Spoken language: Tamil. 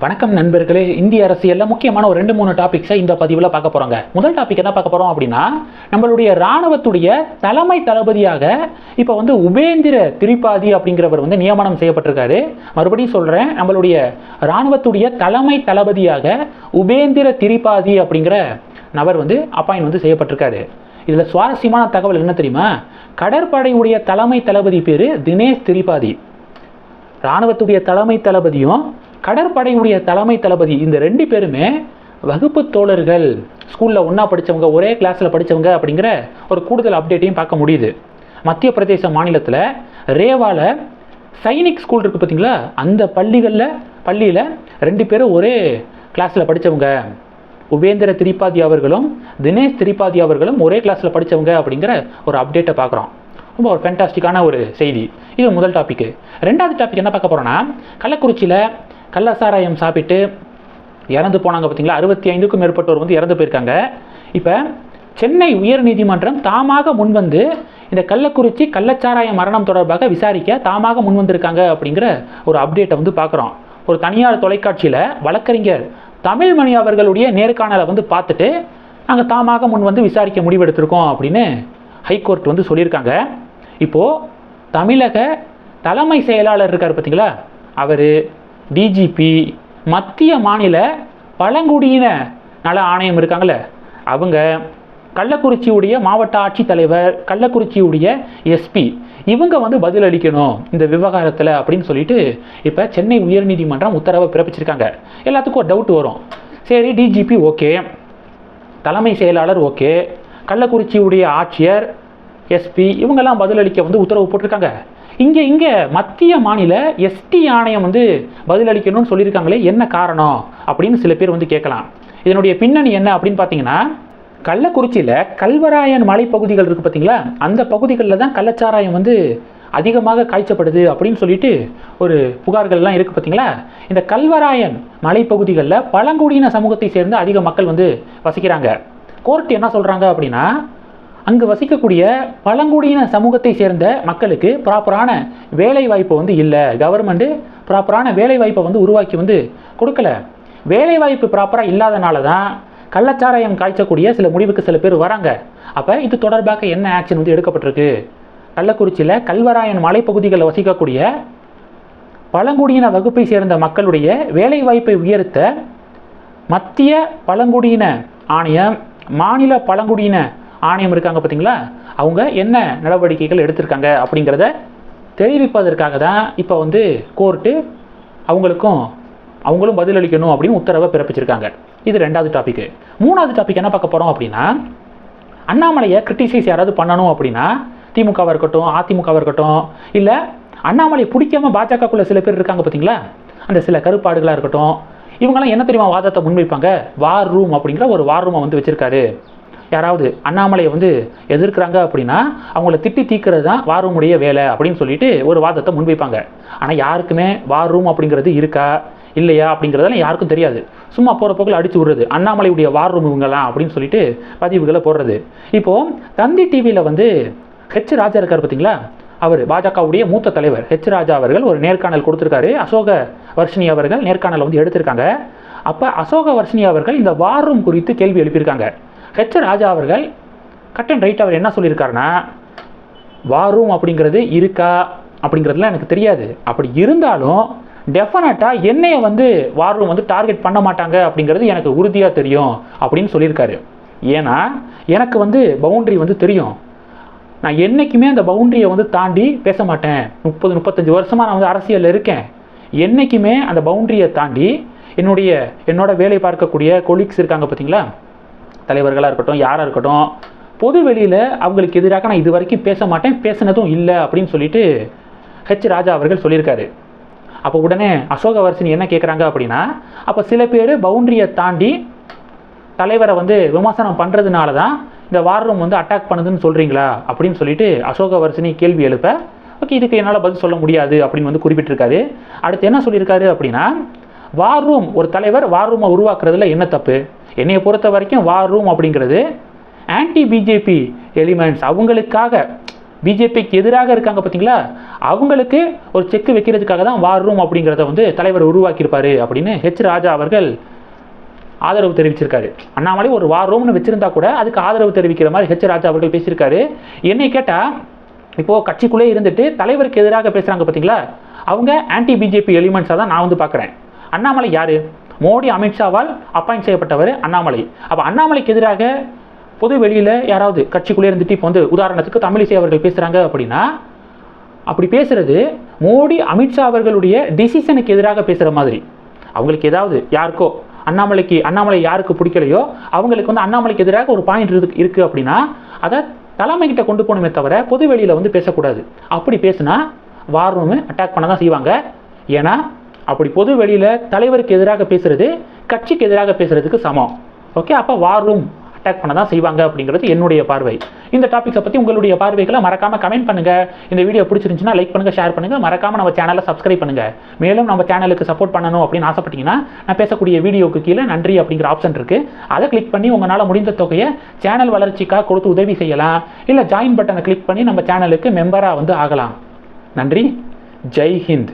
வணக்கம் நண்பர்களே. இந்திய அரசியலில் முக்கியமான ஒரு ரெண்டு மூணு டாபிக்ஸை இந்த பதிவில் பார்க்க போகிறோங்க முதல் டாபிக் என்ன பார்க்க போகிறோம் அப்படின்னா நம்மளுடைய இராணுவத்துடைய தலைமை தளபதியாக இப்போ வந்து உபேந்திர திரிபாதி அப்படிங்கிறவர் வந்து நியமனம் செய்யப்பட்டிருக்காரு. மறுபடியும் சொல்கிறேன் நம்மளுடைய இராணுவத்துடைய தலைமை தளபதியாக உபேந்திர திரிபாதி அப்படிங்கிற நபர் வந்து அப்பாயின் வந்து செய்யப்பட்டிருக்காரு. இதில் சுவாரஸ்யமான தகவல் என்ன தெரியுமா? கடற்படையுடைய தலைமை தளபதி பேர் தினேஷ் திரிபாதி. இராணுவத்துடைய தலைமை தளபதியும் கடற்படையுடைய தலைமை தளபதி இந்த ரெண்டு பேருமே வகுப்பு தோழர்கள். ஸ்கூலில் ஒன்றா படித்தவங்க ஒரே கிளாஸில் படித்தவங்க அப்படிங்கிற ஒரு கூடுதல் அப்டேட்டையும் பார்க்க முடியுது. மத்திய பிரதேச மாநிலத்தில் ரேவாவில் சைனிக் ஸ்கூல் இருக்குது பார்த்தீங்களா அந்த பள்ளிகளில் பள்ளியில் ரெண்டு பேரும் ஒரே கிளாஸில் படித்தவங்க உபேந்திர திரிபாதி அவர்களும் தினேஷ் திரிபாதி அவர்களும் ஒரே கிளாஸில் படித்தவங்க அப்படிங்கிற ஒரு அப்டேட்டை பார்க்குறோம். ரொம்ப ஒரு ஃபேண்டாஸ்டிக்கான ஒரு செய்தி. இது முதல் டாப்பிக்கு ரெண்டாவது டாபிக் என்ன பார்க்க போகிறோன்னா கள்ளக்குறிச்சியில் கள்ளசாராயம் சாப்பிட்டு இறந்து போனாங்க பார்த்தீங்களா? அறுபத்தி ஐந்துக்கும் மேற்பட்டோர் வந்து இறந்து போயிருக்காங்க. இப்போ சென்னை உயர்நீதிமன்றம் தாமாக முன்வந்து இந்த கள்ளக்குறிச்சி கள்ளச்சாராய மரணம் தொடர்பாக விசாரிக்க தாமாக முன்வந்திருக்காங்க அப்படிங்கிற ஒரு அப்டேட்டை வந்து பார்க்குறோம். ஒரு தனியார் தொலைக்காட்சியில் வழக்கறிஞர் தமிழ்மணி அவர்களுடைய நேர்காணலை வந்து பார்த்துட்டு நாங்கள் தாமாக முன் வந்து விசாரிக்க முடிவெடுத்திருக்கோம் அப்படின்னு ஹைகோர்ட் வந்து சொல்லியிருக்காங்க. இப்போது தமிழக தலைமை செயலாளர் இருக்கார் பார்த்தீங்களா? அவர் டிஜிபி மத்திய மாநில பழங்குடியின நல ஆணையம் இருக்காங்கல்ல அவங்க கள்ளக்குறிச்சியுடைய மாவட்ட ஆட்சித்தலைவர் கள்ளக்குறிச்சியுடைய எஸ்பி இவங்க வந்து பதில் அளிக்கணும் இந்த விவகாரத்தில் அப்படின்னு சொல்லிட்டு இப்போ சென்னை உயர்நீதிமன்றம் உத்தரவை பிறப்பிச்சிருக்காங்க. எல்லாத்துக்கும் ஒரு டவுட் வரும். சரி டிஜிபி ஓகே. தலைமை செயலாளர் ஓகே. கள்ளக்குறிச்சியுடைய ஆட்சியர் எஸ்பி இவங்கெல்லாம் பதிலளிக்க வந்து உத்தரவு போட்டிருக்காங்க. இங்கே இங்கே மத்திய மாநில எஸ்டி ஆணையம் வந்து பதிலளிக்கணும்னு சொல்லியிருக்காங்களே என்ன காரணம்? அப்படின்னு சில பேர் வந்து கேட்கலாம். இதனுடைய பின்னணி என்ன அப்படின்னு பார்த்தீங்கன்னா கள்ளக்குறிச்சியில் கல்வராயன் மலைப்பகுதிகள் இருக்குது பார்த்தீங்களா? அந்த பகுதிகளில் தான் கள்ளச்சாராயம் வந்து அதிகமாக காய்ச்சப்படுது அப்படின்னு சொல்லிட்டு ஒரு புகார்கள்லாம் இருக்குது பார்த்தீங்களா? இந்த கல்வராயன் மலைப்பகுதிகளில் பழங்குடியின சமூகத்தை சேர்ந்த அதிக மக்கள் வந்து வசிக்கிறாங்க. கோர்ட் என்ன சொல்கிறாங்க அப்படின்னா அங்கு வசிக்கக்கூடிய பழங்குடியின சமூகத்தை சேர்ந்த மக்களுக்கு ப்ராப்பரான வேலை வாய்ப்பு வந்து இல்லை. கவர்மெண்ட்டு ப்ராப்பரான வேலை வாய்ப்பை வந்து உருவாக்கி வந்து கொடுக்கல. வேலை வாய்ப்பு ப்ராப்பராக இல்லாதனால தான் கள்ளச்சாராயம் காய்ச்சக்கூடிய சில முடிவுக்கு சில பேர் வராங்க. அப்போ இது தொடர்பாக என்ன ஆக்ஷன் வந்து எடுக்கப்பட்டிருக்கு? கள்ளக்குறிச்சியில் கல்வராயன் மலைப்பகுதிகளில் வசிக்கக்கூடிய பழங்குடியின வகுப்பை சேர்ந்த மக்களுடைய வேலை வாய்ப்பை உயர்த்த மத்திய பழங்குடியின ஆணையம் மாநில பழங்குடியின ஆணையம் இருக்காங்க பார்த்தீங்களா? அவங்க என்ன நடவடிக்கைகள் எடுத்திருக்காங்க அப்படிங்கிறத தெரிவிப்பதற்காக தான் இப்போ வந்து கோர்ட்டு அவங்களுக்கும் அவங்களும் பதிலளிக்கணும் அப்படின்னு உத்தரவை பிறப்பிச்சிருக்காங்க. இது ரெண்டாவது டாபிக் மூணாவது டாபிக் என்ன பார்க்க போகிறோம் அப்படின்னா அண்ணாமலையை கிரிட்டிசைஸ் யாராவது பண்ணணும் அப்படின்னா திமுகவாக இருக்கட்டும் அதிமுகவாக இருக்கட்டும் இல்லை அண்ணாமலை பிடிக்காம பாஜகக்குள்ள சில பேர் இருக்காங்க பார்த்தீங்களா? அந்த சில கருப்பாடுகளாக இருக்கட்டும் இவங்கெல்லாம் என்ன தெரியுமா வாதத்தை முன்வைப்பாங்க? வார் ரூம் அப்படிங்கிற ஒரு வார் ரூமை வந்து வச்சுருக்காரு. யாராவது அண்ணாமலையை வந்து எதிர்க்கிறாங்க அப்படின்னா அவங்கள திட்டி தீக்கிறது தான் வார் ரூமுடைய வேலை அப்படின்னு சொல்லிட்டு ஒரு வாதத்தை முன்வைப்பாங்க. ஆனால் யாருக்குமே வார் ரூம் அப்படிங்கிறது இருக்கா இல்லையா அப்படிங்கிறதெல்லாம் யாருக்கும் தெரியாது. சும்மா போகிற போக்கில் அடித்து விடுறது அண்ணாமலையுடைய வார் ரூம் இவங்கலாம் அப்படின்னு சொல்லிட்டு பதிவுகளை போடுறது. இப்போது தந்தி டிவியில் வந்து ஹெச் ராஜா இருக்கார் பார்த்தீங்களா? அவர் பாஜகவுடைய மூத்த தலைவர். ஹெச் ராஜா அவர்கள் ஒரு நேர்காணல் கொடுத்துருக்காரு. அசோக வர்ஷினி அவர்கள் நேர்காணல் வந்து எடுத்திருக்காங்க. அப்போ அசோக வர்ஷினி அவர்கள் இந்த வார் ரூம் குறித்து கேள்வி எழுப்பியிருக்காங்க. ஹெச் ராஜா அவர்கள் கட் அண்ட் ரைட் அவர் என்ன சொல்லியிருக்காருன்னா வாரும் அப்படிங்கிறது இருக்கா அப்படிங்கிறதுலாம் எனக்கு தெரியாது. அப்படி இருந்தாலும் டெஃபினட்டாக என்னைய வந்து வார் வந்து டார்கெட் பண்ண மாட்டாங்க அப்படிங்கிறது எனக்கு உறுதியாக தெரியும் அப்படின்னு சொல்லியிருக்காரு. ஏன்னா எனக்கு வந்து பவுண்ட்ரி வந்து தெரியும். நான் என்றைக்குமே அந்த பவுண்ட்ரியை வந்து தாண்டி பேச மாட்டேன். முப்பது முப்பத்தஞ்சு வருஷமாக நான் வந்து அரசியலில் இருக்கேன். என்றைக்குமே அந்த பவுண்டரியை தாண்டி என்னுடைய என்னோட வேலை பார்க்கக்கூடிய கொலீக்ஸ் இருக்காங்க பார்த்தீங்களா? தலைவர்களாக இருக்கட்டும் யாராக இருக்கட்டும் பொது வெளியில் அவங்களுக்கு எதிராக நான் இது வரைக்கும் பேச மாட்டேன் பேசினதும் இல்லை அப்படின்னு சொல்லிட்டு ஹெச் ராஜா அவர்கள் சொல்லியிருக்காரு. அப்போ உடனே அசோகவர்சினி என்ன கேட்குறாங்க அப்படின்னா அப்போ சில பேர் பவுண்டரியை தாண்டி தலைவரை வந்து விமர்சனம் பண்ணுறதுனால தான் இந்த வார் ரூம் வந்து அட்டாக் பண்ணுதுன்னு சொல்கிறீங்களா அப்படின்னு சொல்லிட்டு அசோகவர்சினி கேள்வி எழுப்ப ஓகே இதுக்கு என்னால் பதில் சொல்ல முடியாது அப்படின்னு வந்து குறிப்பிட்டிருக்காரு. அடுத்து என்ன சொல்லியிருக்காரு அப்படின்னா வார் ரூம் ஒரு தலைவர் வார் ரூமை உருவாக்குறதுல என்ன தப்பு? என்னையை பொறுத்த வரைக்கும் வார் ரூம் அப்படிங்கிறது ஆன்டி பிஜேபி எலிமெண்ட்ஸ் அவங்களுக்காக பிஜேபிக்கு எதிராக இருக்காங்க பார்த்தீங்களா? அவங்களுக்கு ஒரு செக் வைக்கிறதுக்காக தான் வார் ரூம் அப்படிங்கிறத வந்து தலைவர் உருவாக்கியிருப்பாரு அப்படின்னு ஹெச் ராஜா அவர்கள் ஆதரவு தெரிவிச்சிருக்காரு. அண்ணாமலை ஒரு வார் ரூம்னு வச்சிருந்தா கூட அதுக்கு ஆதரவு தெரிவிக்கிற மாதிரி ஹெச் ராஜா அவர்கள் பேசியிருக்காரு. என்னை கேட்டால் இப்போது கட்சிக்குள்ளே இருந்துட்டு தலைவருக்கு எதிராக பேசுகிறாங்க பார்த்தீங்களா? அவங்க ஆன்டி பிஜேபி எலிமெண்ட்ஸாக தான் நான் வந்து பார்க்குறேன். அண்ணாமலை யார்? மோடி அமித்ஷாவால் அப்பாயிண்ட் செய்யப்பட்டவர் அண்ணாமலை. அப்போ அண்ணாமலைக்கு எதிராக பொது வெளியில் யாராவது கட்சிக்குள்ளே இருந்துட்டு இப்போ வந்து உதாரணத்துக்கு தமிழிசை அவர்கள் பேசுகிறாங்க அப்படின்னா அப்படி பேசுகிறது மோடி அமித்ஷா அவர்களுடைய டிசிஷனுக்கு எதிராக பேசுகிற மாதிரி. அவங்களுக்கு ஏதாவது யாருக்கோ அண்ணாமலைக்கு அண்ணாமலை யாருக்கு பிடிக்கலையோ அவங்களுக்கு வந்து அண்ணாமலைக்கு எதிராக ஒரு பாயிண்ட் இருக்கு இருக்குது அப்படின்னா அதை தலைமைக்கிட்ட கொண்டு போகணுமே தவிர பொது வெளியில் வந்து பேசக்கூடாது. அப்படி பேசுனா வார் ரூமு அட்டாக் பண்ண தான் செய்வாங்க. ஏன்னா அப்படி பொது வெளியில் தலைவருக்கு எதிராக பேசுறது கட்சிக்கு எதிராக பேசுறதுக்கு சமம். ஓகே அப்போ வார் ரூம் அட்டாக் பண்ண தான் செய்வாங்க அப்படிங்கிறது என்னுடைய பார்வை. இந்த டாபிக்ஸை பற்றி உங்களுடைய பார்வைகளை மறக்காமல் கமெண்ட் பண்ணுங்கள் இந்த வீடியோ பிடிச்சிருந்துச்சுன்னா லைக் பண்ணுங்கள் ஷேர் பண்ணுங்கள் மறக்காமல் நம்ம சேனலை சப்ஸ்கிரைப் பண்ணுங்கள் மேலும் நம்ம சேனலுக்கு சப்போர்ட் பண்ணணும் அப்படின்னு ஆசைப்பட்டீங்கன்னா நான் பேசக்கூடிய வீடியோக்கு கீழே நன்றி அப்படிங்கிற ஆப்ஷன் இருக்குது அதை கிளிக் பண்ணி உங்களால் முடிந்த தொகையை சேனல் வளர்ச்சிக்காக கொடுத்து உதவி செய்யலாம். இல்லை ஜாயின் பட்டனை கிளிக் பண்ணி நம்ம சேனலுக்கு மெம்பராக வந்து ஆகலாம். நன்றி. ஜெய் ஹிந்த்.